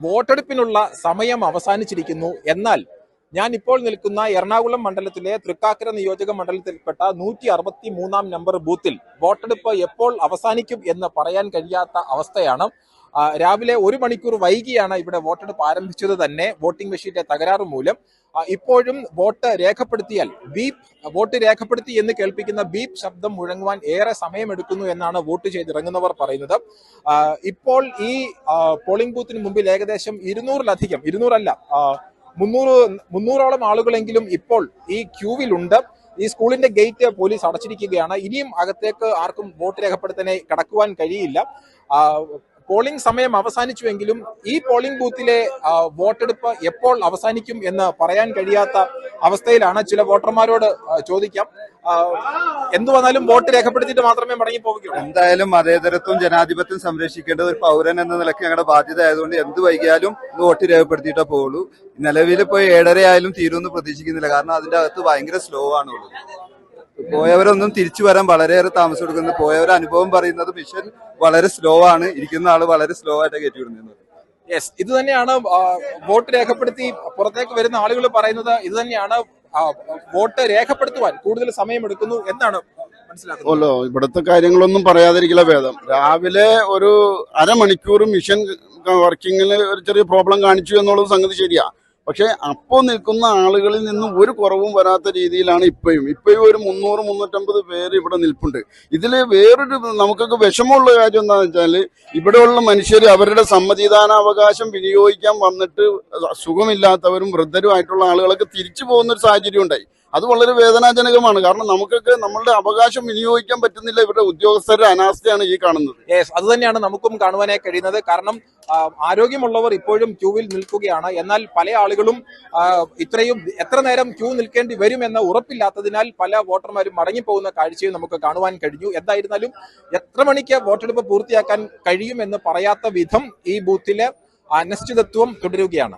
വോട്ടെടുപ്പിനുള്ള സമയം അവസാനിച്ചിരിക്കുന്നു. എന്നാൽ ഞാൻ ഇപ്പോൾ നിൽക്കുന്ന എറണാകുളം മണ്ഡലത്തിലെ തൃക്കാക്കര നിയോജക മണ്ഡലത്തിൽപ്പെട്ട നൂറ്റി അറുപത്തി മൂന്നാം നമ്പർ ബൂത്തിൽ വോട്ടെടുപ്പ് എപ്പോൾ അവസാനിക്കും എന്ന് പറയാൻ കഴിയാത്ത അവസ്ഥയാണ് രാവിലെ ഒരു മണിക്കൂർ വൈകിയാണ് ഇവിടെ വോട്ടെടുപ്പ് ആരംഭിച്ചത് തന്നെ വോട്ടിംഗ് മെഷീന്റെ തകരാറ് മൂലം. ഇപ്പോഴും വോട്ട് രേഖപ്പെടുത്തിയാൽ ബീപ്പ് വോട്ട് രേഖപ്പെടുത്തി എന്ന് കേൾപ്പിക്കുന്ന ബീപ്പ് ശബ്ദം മുഴങ്ങുവാൻ ഏറെ സമയമെടുക്കുന്നു എന്നാണ് വോട്ട് ചെയ്തിറങ്ങുന്നവർ പറയുന്നത്. ഇപ്പോൾ ഈ പോളിംഗ് ബൂത്തിന് മുമ്പിൽ ഏകദേശം ഇരുന്നൂറിലധികം ഇരുന്നൂറല്ല മുന്നൂറ് മുന്നൂറോളം ആളുകളെങ്കിലും ഇപ്പോൾ ഈ ക്യൂവിലുണ്ട്. ഈ സ്കൂളിന്റെ ഗേറ്റ് പോലീസ് അടച്ചിരിക്കുകയാണ്. ഇനിയും അകത്തേക്ക് ആർക്കും വോട്ട് രേഖപ്പെടുത്തനെ കടക്കുവാൻ കഴിയില്ല. പോളിംഗ് സമയം അവസാനിച്ചുവെങ്കിലും ഈ പോളിംഗ് ബൂത്തിലെ വോട്ടെടുപ്പ് എപ്പോൾ അവസാനിക്കും എന്ന് പറയാൻ കഴിയാത്ത അവസ്ഥയിലാണ് ചില വോട്ടർമാരോട് ചോദിക്കാം. എന്തു വന്നാലും വോട്ട് രേഖപ്പെടുത്തിയിട്ട് മാത്രമേ മടങ്ങി പോവുകയുള്ളൂ എന്തായാലും മതേതരത്വം ജനാധിപത്യം സംരക്ഷിക്കേണ്ടത് ഒരു പൗരൻ എന്ന നിലയ്ക്ക് ഞങ്ങളുടെ ബാധ്യത ആയതുകൊണ്ട് എന്ത് വൈകിയാലും വോട്ട് രേഖപ്പെടുത്തിയിട്ടേ പോകുള്ളൂ നിലവിൽ ഇപ്പോൾ ഏഴര ആയാലും തീരുമെന്ന് പ്രതീക്ഷിക്കുന്നില്ല. കാരണം അതിന്റെ അകത്ത് ഭയങ്കര സ്ലോ ആണ് ഉള്ളത് പോയവരൊന്നും തിരിച്ചു വരാൻ വളരെയേറെ താമസം എടുക്കുന്നു. പോയവർ അനുഭവം പറയുന്നത് മിഷൻ വളരെ സ്ലോ ആണ്. ഇരിക്കുന്ന ആൾ വളരെ സ്ലോ ആയിട്ട് കയറ്റി വിടുന്നത് യെസ് ഇത് തന്നെയാണ് വോട്ട് രേഖപ്പെടുത്തി പുറത്തേക്ക് വരുന്ന ആളുകൾ പറയുന്നത് ഇത് തന്നെയാണ് വോട്ട് രേഖപ്പെടുത്തുവാൻ കൂടുതൽ സമയം എടുക്കുന്നു എന്നാണ് മനസ്സിലാക്കുന്നത്. ഓലോ ഇവിടുത്തെ കാര്യങ്ങളൊന്നും പറയാതിരിക്കില്ല ഭേദം. രാവിലെ ഒരു അരമണിക്കൂർ മിഷൻ വർക്കിങ്ങിൽ ഒരു ചെറിയ പ്രോബ്ലം കാണിച്ചു എന്നുള്ളത് സംഗതി ശരിയാ. പക്ഷെ അപ്പോൾ നിൽക്കുന്ന ആളുകളിൽ നിന്നും ഒരു കുറവും വരാത്ത രീതിയിലാണ് ഇപ്പോഴും ഇപ്പോഴും ഒരു മുന്നൂറ് മുന്നൂറ്റമ്പത് പേര് ഇവിടെ നിൽപ്പുണ്ട്. ഇതിൽ വേറൊരു നമുക്കൊക്കെ വിഷമമുള്ള കാര്യം എന്താണെന്ന് വെച്ചാൽ ഇവിടെയുള്ള മനുഷ്യർ അവരുടെ സമ്മതിദാനാവകാശം വിനിയോഗിക്കാൻ വന്നിട്ട് സുഖമില്ലാത്തവരും വൃദ്ധരുമായിട്ടുള്ള ആളുകളൊക്കെ തിരിച്ചു പോകുന്ന ഒരു സാഹചര്യം ഉണ്ടായി അത് വളരെ വേദനാജനകമാണ്. കാരണം നമുക്കൊക്കെ നമ്മളുടെ അവകാശം വിനിയോഗിക്കാൻ പറ്റുന്നില്ല. ഇവരുടെ ഉദ്യോഗസ്ഥരുടെ അനാസ്ഥയാണ് ഈ കാണുന്നത്. യെസ് അത് തന്നെയാണ് നമുക്കും കാണുവാനായി കഴിയുന്നത്. കാരണം ആരോഗ്യമുള്ളവർ ഇപ്പോഴും ക്യൂവിൽ നിൽക്കുകയാണ്. എന്നാൽ പല ആളുകളും ഇത്രയും എത്ര നേരം ക്യൂ നിൽക്കേണ്ടി വരും എന്ന ഉറപ്പില്ലാത്തതിനാൽ പല വോട്ടർമാരും മടങ്ങിപ്പോകുന്ന കാഴ്ചയും നമുക്ക് കാണുവാൻ കഴിഞ്ഞു. എന്തായിരുന്നാലും എത്ര മണിക്ക് വോട്ടെടുപ്പ് പൂർത്തിയാക്കാൻ കഴിയുമെന്ന് പറയാത്ത വിധം ഈ ബൂത്തിലെ അനിശ്ചിതത്വം തുടരുകയാണ്.